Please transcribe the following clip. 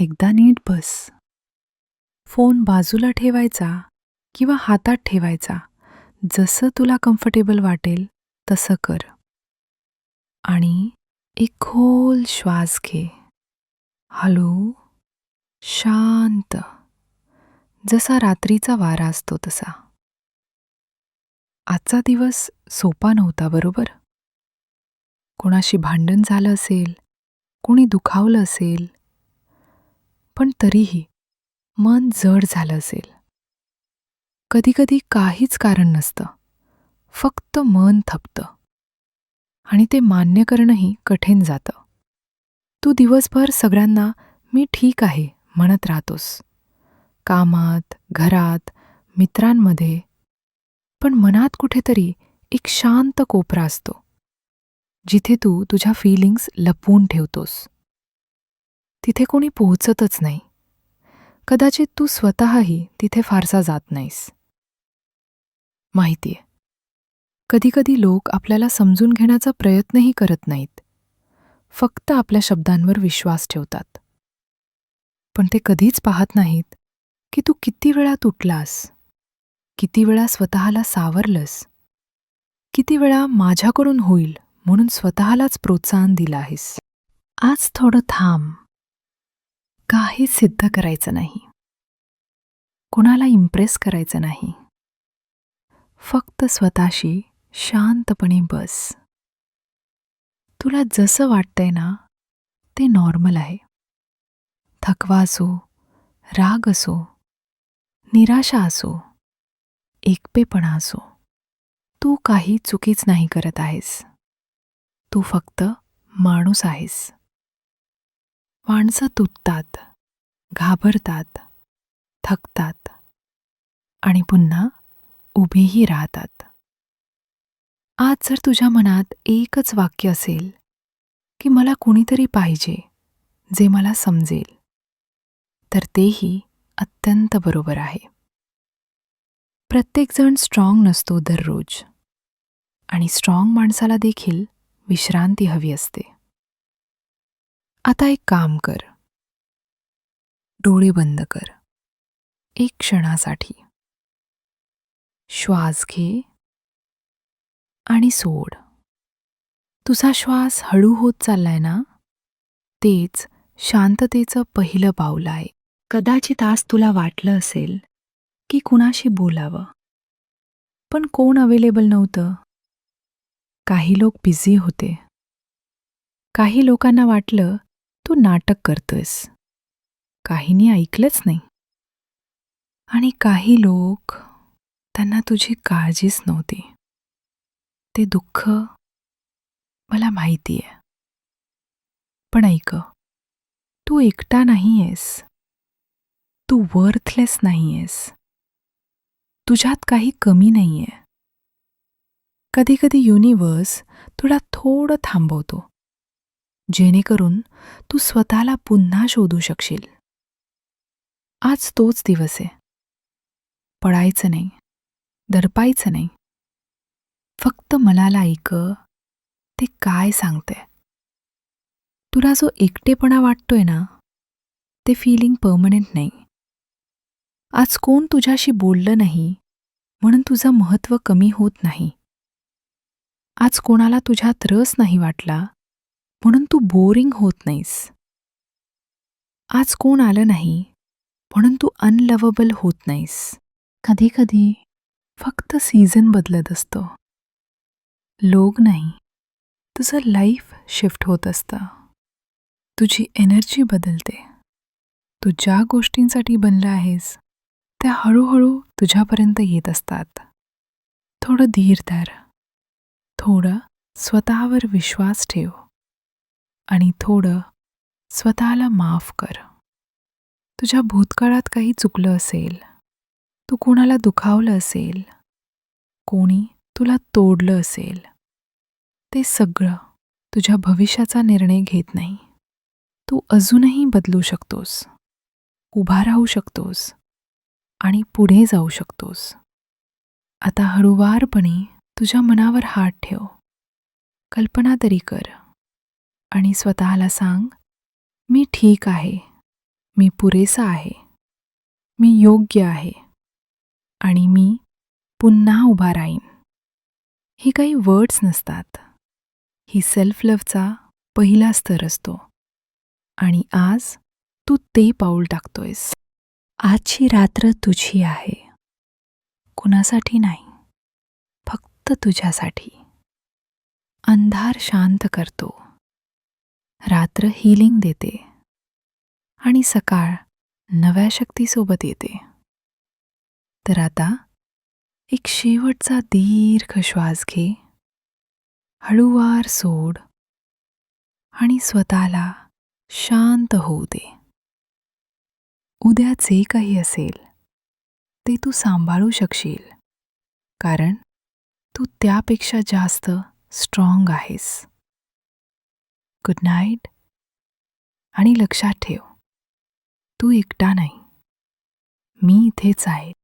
एकदा नीट बस. फोन बाजूला ठेवायचा किंवा हातात ठेवायचा. जसं तुला कम्फर्टेबल वाटेल तसं कर. आणि एक खोल श्वास घे. हळू शांत. जसा रात्रीचा वारा असतो तसा. आजचा दिवस सोपा नव्हता बरोबर? कोणाशी भांडण झालं असेल कोणी दुखावलं असेल पण तरीही मन जड झालं असेल. कधीकधी काहीच कारण नसतं. फक्त मन थपतं. आणि ते मान्य करणंही कठीण जातं. तू दिवसभर सगळ्यांना मी ठीक आहे म्हणत राहतोस. कामात घरात मित्रांमध्ये. पण मनात कुठेतरी एक शांत कोपरा असतो. जिथे तू तुझ्या फिलिंग्स लपवून ठेवतोस. तिथे कोणी पोहोचतच नाही. कदाचित तू स्वतःही तिथे फारसा जात नाहीस. माहितीये. कधीकधी लोक आपल्याला समजून घेण्याचा प्रयत्नही करत नाहीत. फक्त आपल्या शब्दांवर विश्वास ठेवतात. पण ते कधीच पाहत नाहीत की तू किती वेळा तुटलास. किती वेळा स्वतःला सावरलंस. किती वेळा माझ्याकडून होईल म्हणून स्वतःलाच प्रोत्साहन दिलं आहेस. आज थोडं थांब. काही सिद्ध करायचं नाही. कुणाला इम्प्रेस करायचं नाही. फक्त स्वतःशी शांतपणे बस. तुला जसं वाटतंय ना ते नॉर्मल आहे. थकवा असो राग असो निराशा असो एकपेपणा असो तू काही चुकीच नाही करत आहेस. तू फक्त माणूस आहेस. माणसं तुटतात घाबरतात थकतात आणि पुन्हा उभेही राहतात. आज जर तुझ्या मनात एकच वाक्य असेल की मला कुणीतरी पाहिजे जे मला समजेल तर तेही अत्यंत बरोबर आहे. प्रत्येकजण स्ट्रॉंग नसतो दररोज आणि स्ट्रॉंग माणसाला देखील विश्रांती हवी असते. आता एक काम कर. डोळे बंद कर. एक क्षणासाठी. श्वास घे. आणि सोड. तुझा श्वास हळू होत चाललाय ना? तेच शांततेचं पहिलं पाऊल आहे. कदाचित आज तुला वाटलं असेल की कुणाशी बोलावं. पण कोण अवेलेबल नव्हतं. काही लोक बिझी होते. काही लोकांना वाटलं तू नाटक करतोयस. काहींनी ऐकलंच नाही. आणि काही लोक त्यांना तुझी काळजीच नव्हती. ते दुःख मला माहिती आहे पण ऐक तू एकटा नाही आहेस तू वर्थलेस नाही आहेस तुझ्यात काही कमी नाहीये. कधीकधी युनिवर्स तुला थोडं थांबवतो. जेणेकरून तू स्वतःला पुन्हा शोधू शकशील. आज तोच दिवस आहे. पडायचं नाही. दडपायचं नाही. फक्त मनाला ऐक ते काय सांगते तुला जो एकटेपणा वाटतोय ना ते फिलिंग पर्मनंट नाही. आज कोण तुझ्याशी बोललं नाही म्हणून तुझं महत्त्व कमी होत नाही. आज कोणाला तुझ्यात रस नाही वाटला म्हणून तू बोरिंग होत नाहीस. आज कोण आलं नाही म्हणून तू अनलवबल होत नाहीस. कधी कधी फक्त सीझन बदलत असतो. लोक नाही तुझं लाईफ शिफ्ट होत असतं. तुझी एनर्जी बदलते. तू ज्या गोष्टींसाठी बनला आहेस त्या हळूहळू तुझ्यापर्यंत येत असतात. थोडं धीर धर. थोडं स्वतःवर विश्वास ठेव. आणि थोडं स्वतःला माफ कर. तुझ्या भूतकाळात काही चुकलं असेल तू कोणाला दुखावलं असेल कोणी तुला तोडलं असेल ते सगळं तुझ्या भविष्याचा निर्णय घेत नाही. तू अजूनही बदलू शकतोस उभा राहू शकतोस आणि पुढे जाऊ शकतोस. आता हळूवारपणे तुझ्या मनावर हात ठेव. कल्पना तरी कर. आणि स्वतःला सांग मी ठीक आहे. मी पुरेसा आहे. मी योग्य आहे. आणि मी पुन्हा उभा राहीन. ही काही वर्ड्स नसतात. ही सेल्फ लव्हचा पहिला स्तर असतो. आणि आज तू ते पाऊल टाकतोयस. आजची रात्र तुझी आहे. कुणासाठी नाही. फक्त तुझ्यासाठी. अंधार शांत करतो. रात्र हिलिंग देते. आणि सकाळ नव्या शक्तीसोबत येते. तर आता एक शेवटचा दीर्घ श्वास घे. हळूवार सोड. आणि स्वतःला शांत होऊ दे. उद्या जे काही असेल ते तू सांभाळू शकशील. कारण तू त्यापेक्षा जास्त स्ट्रॉंग आहेस. गुड नाईट आणि लक्षात ठेव तू एकटा नाही. मी इथेच आहे.